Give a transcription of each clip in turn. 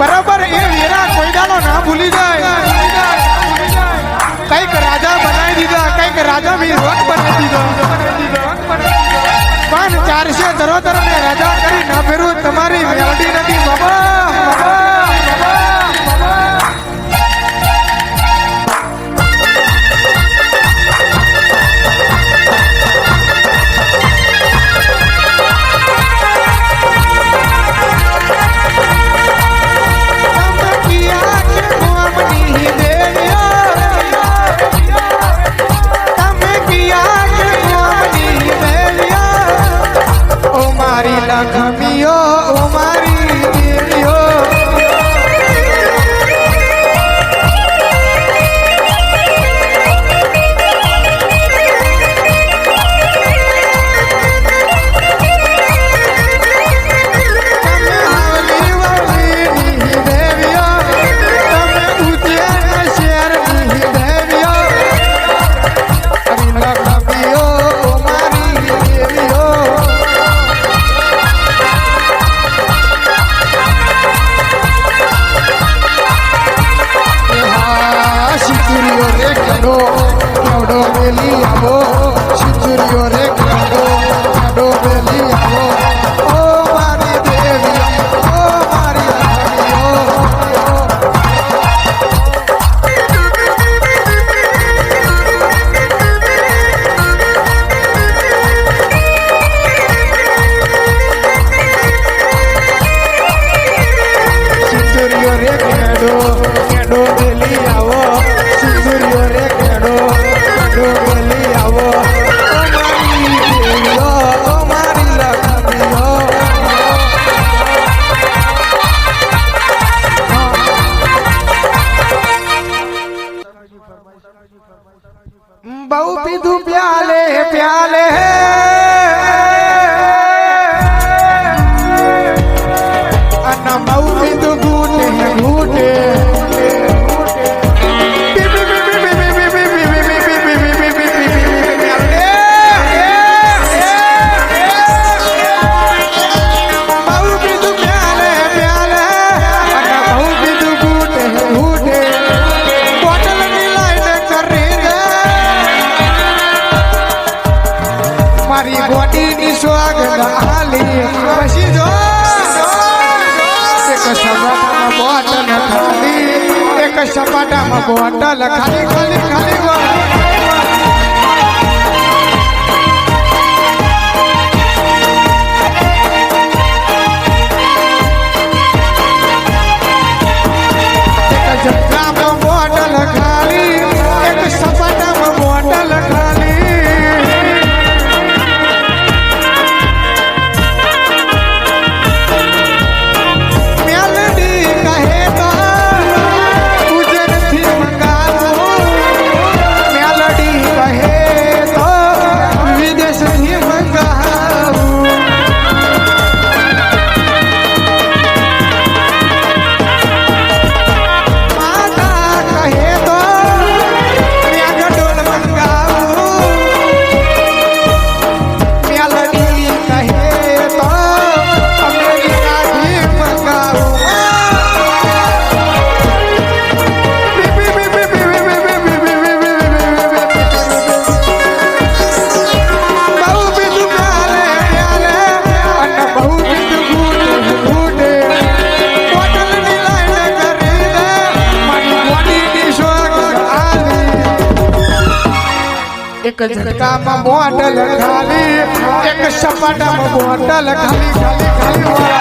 બરાબર, એ વેરા કોયડાનો ના ભૂલી જાય. કંઈક રાજા બનાવી દીધા, કંઈક રાજા વીરવટ બનાવી દીધો. પણ ચારસે ધરોધર ને રાજા કરી ના ફેરવું, તમારી મેલડી નથી, બાબા. chapada ma boata la khali khali. માં બોટલ ખાલી. એક સપાટામાં બોટલ ખાલી ખાલી ખાલી.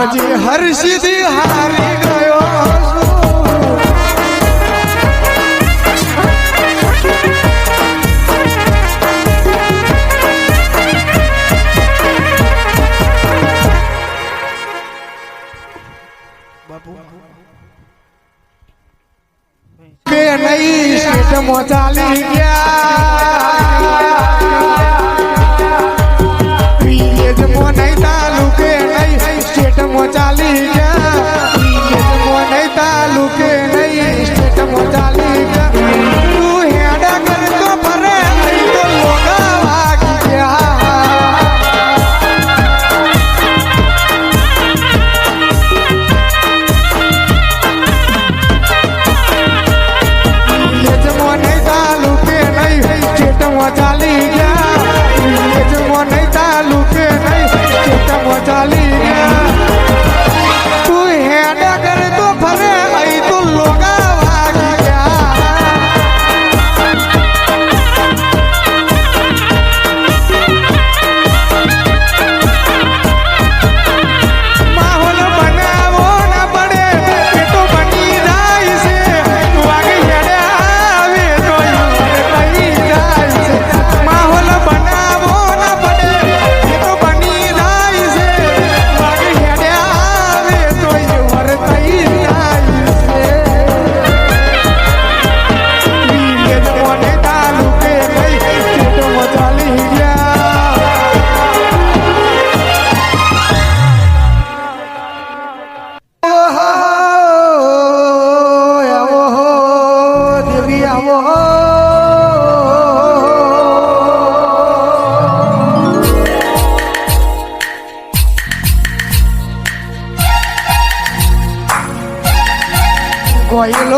પછી હર્ષિથી હારી ગયો બે નહીં શેઠ મોચાલી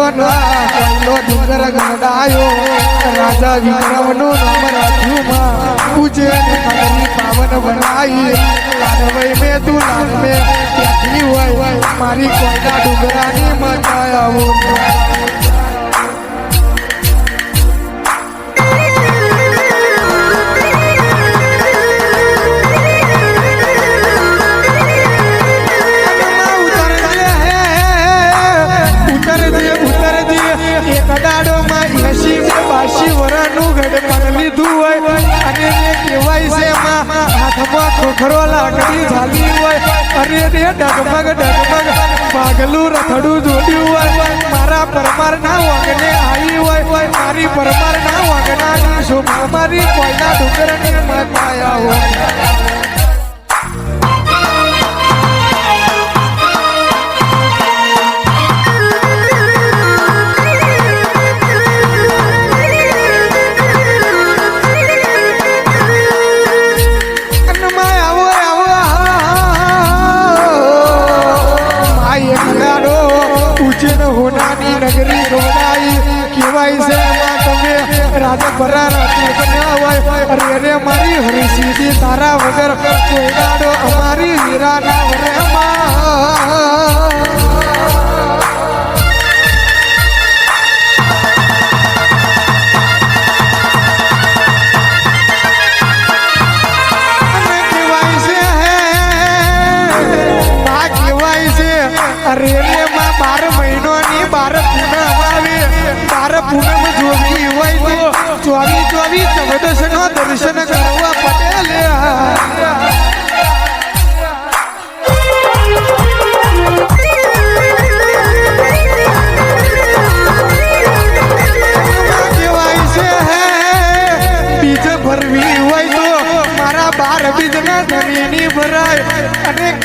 વનવા પહેલો ડુંગર ગણડાયો રાજા વિક્રમનો નામ રાજ્યુમાં પૂજે મજા આવો આવી કોઈના ડુંગરની મપાયા હોય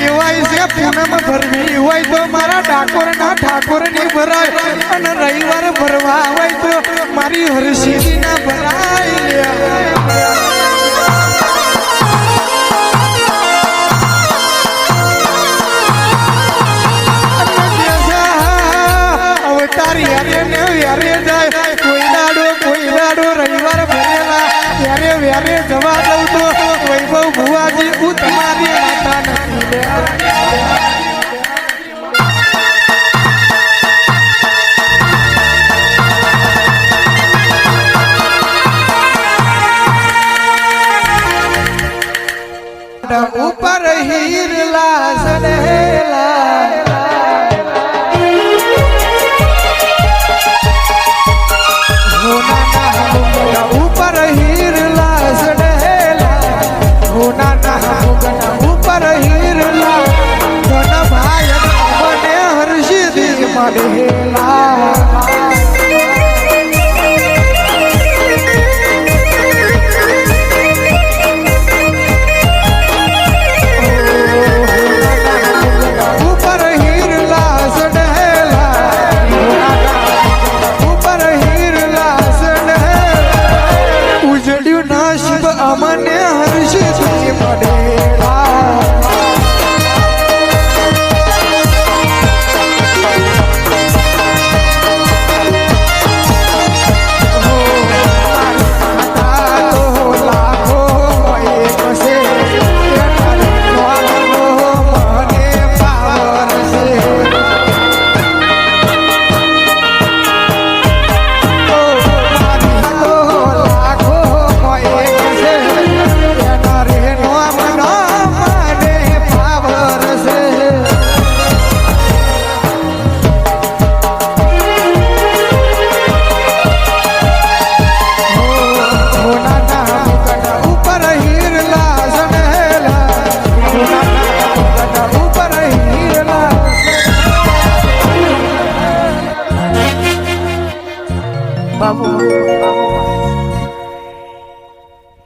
ભરવી હોય છે, પૂનમ ભરવી હોય તો મારા ડાકોર ના ઠાકોરની ભરાય. અને રવિવાર ભરવા હોય તો મારી હર્ષિની ના ભરાય જવા દઉં તો વૈભવ ભુવાજી હું તમારી માતા ઉપર હીર લાસડેલા Hollywood.